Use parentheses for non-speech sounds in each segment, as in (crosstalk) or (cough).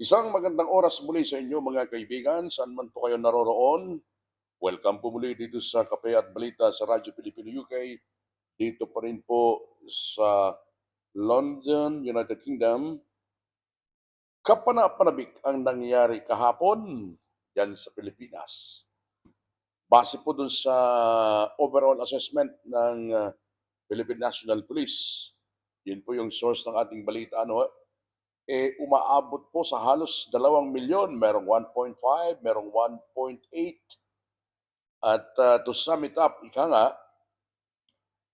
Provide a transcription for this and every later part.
Isang magandang oras muli sa inyo mga kaibigan, saan man po kayo naroroon. Welcome po muli dito sa Kape at Balita sa Radyo Pilipino UK. Dito pa rin po sa London, United Kingdom. Kapana-panabik ang nangyari kahapon yan sa Pilipinas. Base po dun sa overall assessment ng uh, Philippine National Police, yun po yung source ng ating balita. Ano, eh, umaabot po sa halos dalawang milyon. Merong 1.5, merong 1.8. At uh, to sum it up, ika nga,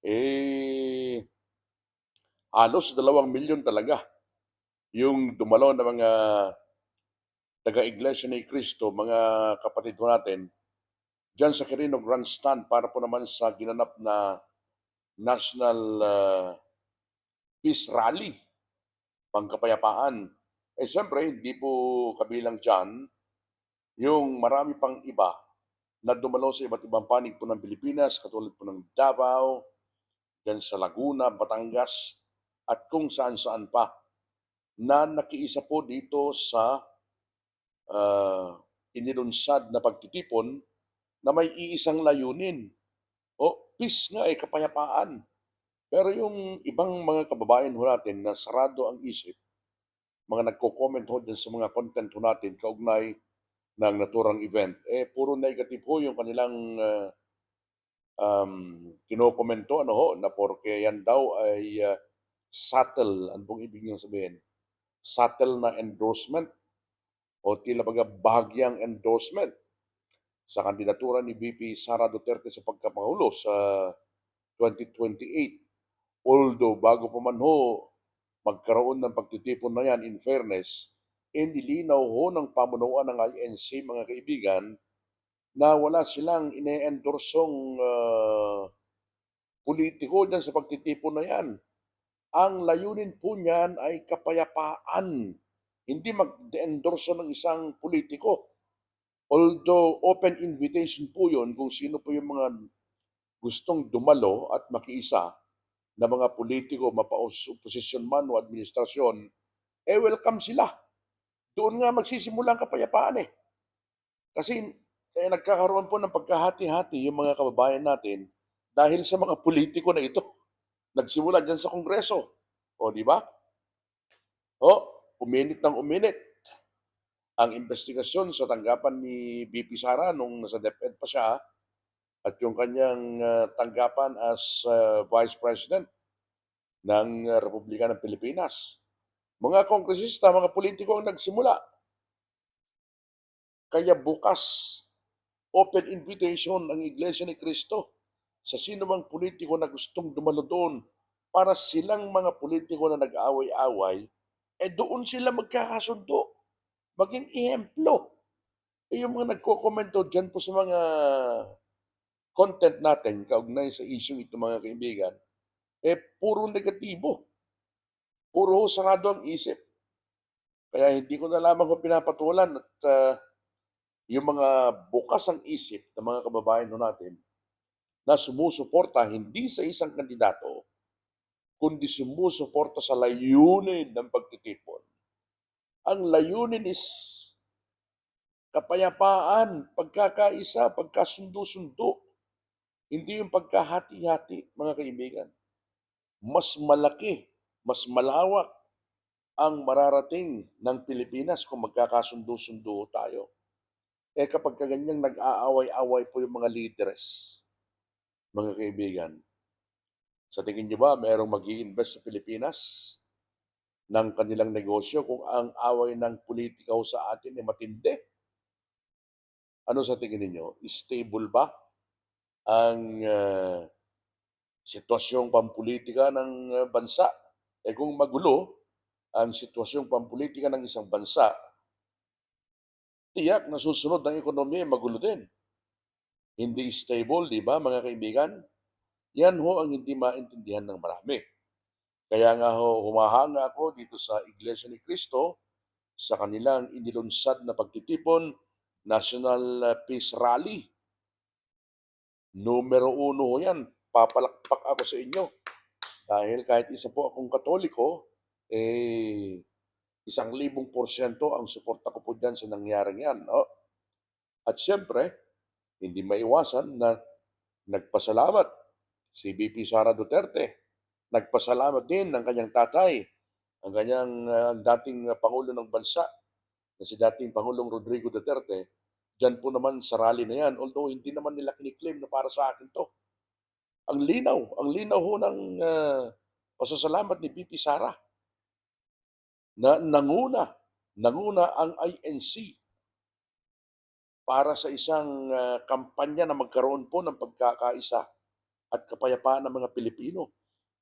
eh, halos dalawang milyon talaga yung dumalo na mga taga-iglesia ni Cristo, mga kapatid ko natin, dyan sa Quirino Grandstand para po naman sa ginanap na National uh, Peace Rally pangkapayapaan. Eh siyempre, hindi po kabilang dyan yung marami pang iba na dumalo sa iba't ibang panig po ng Pilipinas, katulad po ng Davao, dyan sa Laguna, Batangas, at kung saan-saan pa na nakiisa po dito sa uh, inilunsad na pagtitipon na may iisang layunin. O, peace nga eh, kapayapaan. Pero yung ibang mga kababayan ho natin na sarado ang isip, mga nagko-comment ho dyan sa mga content ho natin kaugnay ng naturang event, eh puro negative ho yung kanilang uh, um, kinokomento ano ho, na porke yan daw ay uh, subtle, ano pong ibig niyong sabihin? Subtle na endorsement o tila baga bahagyang endorsement sa kandidatura ni BP Sara Duterte sa pagkapangulo sa 2028. Although bago pa man ho magkaroon ng pagtitipon na yan in fairness, eh nilinaw ho ng pamunuan ng INC mga kaibigan na wala silang ine-endorsong uh, politiko dyan sa pagtitipon na yan. Ang layunin po niyan ay kapayapaan hindi mag-endorso ng isang politiko. Although open invitation po yun kung sino po yung mga gustong dumalo at makiisa na mga politiko, mapa-opposition man o administrasyon, eh welcome sila. Doon nga magsisimula ang kapayapaan eh. Kasi eh, nagkakaroon po ng pagkahati-hati yung mga kababayan natin dahil sa mga politiko na ito. (laughs) Nagsimula dyan sa Kongreso. O, di ba? O, uminit ng uminit ang investigasyon sa tanggapan ni BP Sara nung nasa DepEd pa siya at yung kanyang uh, tanggapan as uh, Vice President ng uh, Republika ng Pilipinas. Mga kongresista, mga politiko ang nagsimula. Kaya bukas, open invitation ang Iglesia ni Cristo sa sino mang politiko na gustong dumalo doon para silang mga politiko na nag-away-away eh doon sila magkakasundo. Maging ehemplo. Eh yung mga nagko-komento dyan po sa mga content natin, kaugnay sa issue ito mga kaibigan, eh puro negatibo. Puro sarado ang isip. Kaya hindi ko na lamang ko pinapatulan at uh, yung mga bukas ang isip ng mga kababayan natin na sumusuporta hindi sa isang kandidato, kundi sumusuporta sa layunin ng pagtitipon. Ang layunin is kapayapaan, pagkakaisa, pagkasundo-sundo. Hindi yung pagkahati-hati, mga kaibigan. Mas malaki, mas malawak ang mararating ng Pilipinas kung magkakasundo-sundo tayo. Eh kapag kaganyang nag-aaway-away po yung mga leaders, mga kaibigan, sa tingin niyo ba mayroong mag invest sa Pilipinas ng kanilang negosyo kung ang away ng politika sa atin ay matindi? Ano sa tingin niyo? Stable ba ang uh, sitwasyong pampolitika ng uh, bansa? Eh kung magulo ang sitwasyong pampolitika ng isang bansa, tiyak na susunod ng ekonomiya magulo din. Hindi stable, di ba mga kaibigan? Yan ho ang hindi maintindihan ng marami. Kaya nga ho, humahanga ako dito sa Iglesia ni Cristo sa kanilang inilunsad na pagtitipon, National Peace Rally. Numero uno yan. Papalakpak ako sa inyo. Dahil kahit isa po akong katoliko, eh, isang libong porsyento ang suporta ko po dyan sa nangyaring yan. No? At siyempre, hindi maiwasan na nagpasalamat si BP Sara Duterte. Nagpasalamat din ng kanyang tatay, ang kanyang ah, dating ah, Pangulo ng Bansa, na si dating Pangulong Rodrigo Duterte. Diyan po naman sa rally na yan, although hindi naman nila kiniklaim na para sa akin to. Ang linaw, ang linaw ho ng ah, pasasalamat ni BP Sara na nanguna, nanguna ang INC para sa isang ah, kampanya na magkaroon po ng pagkakaisa at kapayapaan ng mga Pilipino.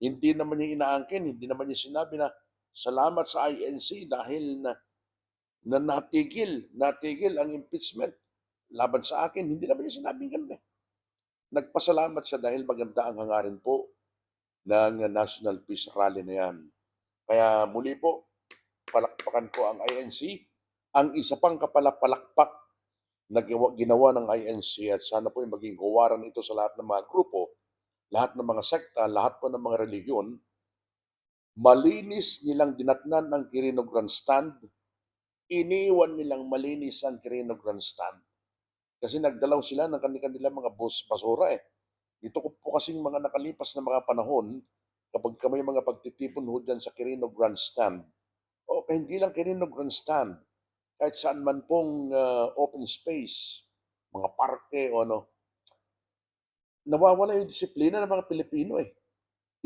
Hindi naman niya inaangkin, hindi naman niya sinabi na salamat sa INC dahil na, na natigil, natigil ang impeachment laban sa akin. Hindi naman niya sinabing ganun eh. Nagpasalamat siya dahil maganda ang hangarin po ng National Peace Rally na yan. Kaya muli po, palakpakan ko ang INC. Ang isa pang kapalapalakpak na ginawa ng INC at sana po ay maging gawaran ito sa lahat ng mga grupo, lahat ng mga sekta, lahat po ng mga reliyon, malinis nilang dinatnan ang Quirino Grandstand, iniwan nilang malinis ang Quirino Grandstand. Kasi nagdalaw sila ng kanilang mga bus basura eh. Dito ko po kasing mga nakalipas na mga panahon, kapag kami mga pagtitipon ho dyan sa Quirino Grandstand, o hindi lang Quirino Grandstand, kahit saan man pong ah, open space, mga parke o ano, nawawala yung disiplina ng mga Pilipino eh.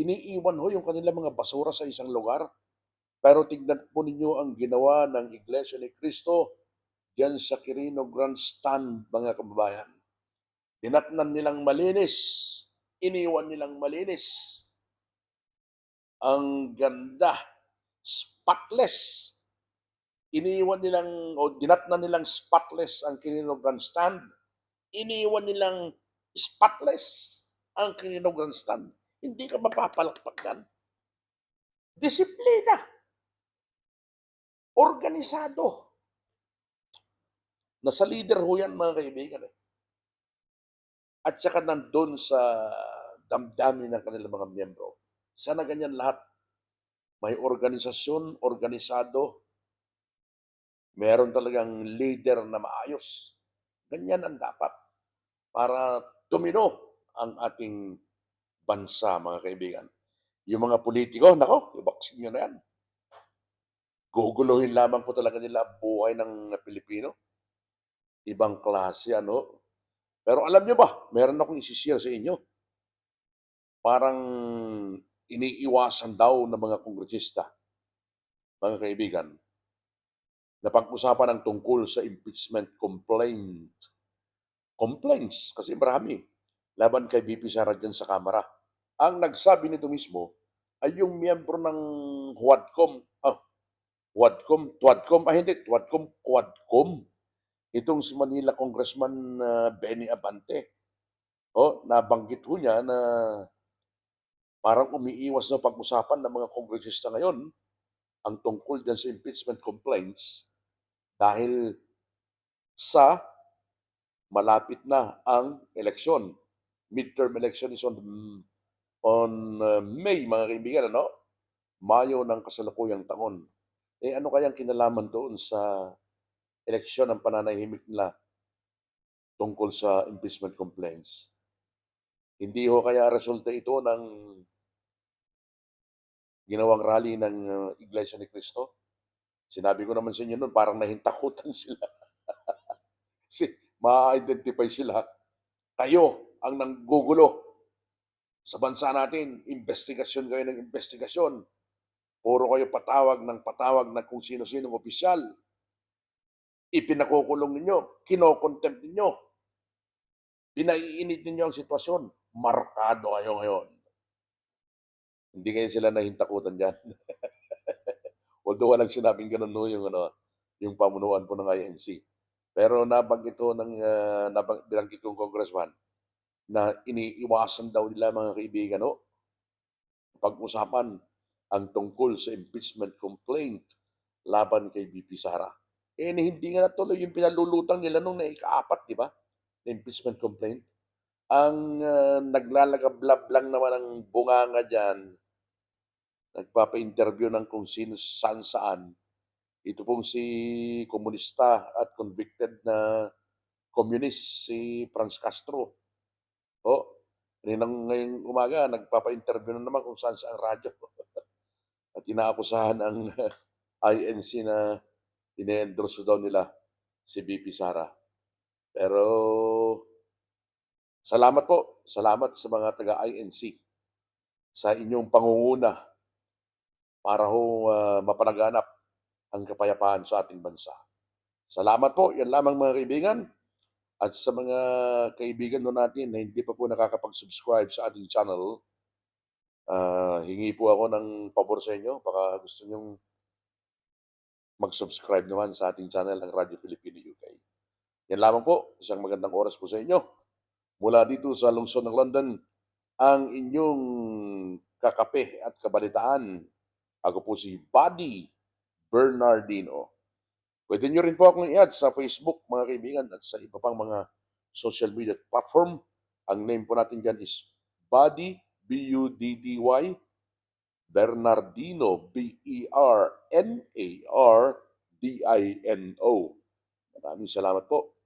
Iniiwan ho yung kanilang mga basura sa isang lugar. Pero tignan po ninyo ang ginawa ng Iglesia ni Cristo diyan sa Quirino Grandstand, mga kababayan. Dinatnan nilang malinis, iniwan nilang malinis. Ang ganda, spotless. Iniwan nilang, o dinatnan nilang spotless ang Quirino Grandstand. Iniwan nilang spotless ang Quirino Grandstand. Hindi ka mapapalakpak yan. Disiplina. Organisado. Nasa leader ho yan, mga kaibigan. Eh. At saka nandun sa damdamin ng kanilang mga miyembro. Sana ganyan lahat. May organisasyon, organisado, meron talagang leader na maayos. Ganyan ang dapat para tumino ang ating bansa, mga kaibigan. Yung mga politiko, nako, ibaksin nyo na yan. Guguluhin lamang po talaga nila buhay ng Pilipino. Ibang klase, ano. Pero alam nyo ba, meron akong isishare sa inyo. Parang iniiwasan daw ng mga kongresista, mga kaibigan, na pag-usapan ang tungkol sa impeachment complaint. Complaints, kasi marami, laban kay BP Sara dyan sa Kamara. Ang nagsabi nito mismo ay yung miyembro ng Huadcom, ah, Huadcom, Tuadcom, ah hindi, Tuadcom, Quadcom. Itong si Manila Congressman ah, Benny Abante. Oh, nabanggit ho niya na parang umiiwas na pag-usapan ng mga kongresista ngayon ang tungkol dyan sa impeachment complaints dahil sa malapit na ang eleksyon. Midterm election is on, on uh, May, mga kaibigan, ano? Mayo ng kasalukuyang taon. Eh ano kayang kinalaman doon sa eleksyon ng pananahimik nila tungkol sa impeachment complaints? Hindi ho kaya resulta ito ng ginawang rally ng uh, Iglesia ni Cristo? Sinabi ko naman sa inyo noon, parang nahintakutan (laughs) sila. Kasi ma-identify sila. Kayo ang nanggugulo sa bansa natin. Investigasyon kayo ng investigasyon. Puro kayo patawag ng patawag ng kung sino-sinong opisyal. Ipinakukulong ninyo. Kinokontempt ninyo. Pinaiinit ninyo ang sitwasyon. Markado kayo ngayon. Hindi kayo sila nahintakutan dyan. (laughs) Although walang sinabing ganun no, yung, ano, yung pamunuan po ng INC. Pero nabanggit ko ng uh, nabang, binanggit kong congressman na iniiwasan daw nila mga kaibigan no, pag-usapan ang tungkol sa impeachment complaint laban kay BP Sara. Eh hindi nga natuloy yung pinalulutang nila nung naikaapat, di ba? Na impeachment complaint. Ang uh, naglalagablab lang naman ang bunganga dyan, nagpapa-interview ng kung sino saan saan, ito pong si komunista at convicted na communist si Franz Castro. O, kaninang ngayong umaga nagpapa-interview na naman kung saan-saang radyo. (laughs) At inaakusahan ang INC na ine-endorse daw nila si BP Sara. Pero salamat po, salamat sa mga taga-INC sa inyong pangunguna para ho ah, mapanaganap ang kapayapaan sa ating bansa. Salamat po, yan lamang mga kaibigan. At sa mga kaibigan no natin na hindi pa po nakakapag-subscribe sa ating channel, ah, hingi po ako ng pabor sa inyo. Baka gusto nyong mag-subscribe naman sa ating channel ng Radyo Pilipino UK. Yan lamang po, isang magandang oras po sa inyo. Mula dito sa lungsod ng London, ang inyong kakape at kabalitaan. Ako po si Buddy Bernardino. Pwede nyo rin po akong i-add sa Facebook, mga kaibigan, at sa iba pang mga social media platform. Ang name po natin dyan is Buddy, B-U-D-D-Y, Bernardino, B-E-R-N-A-R-D-I-N-O. Maraming salamat po.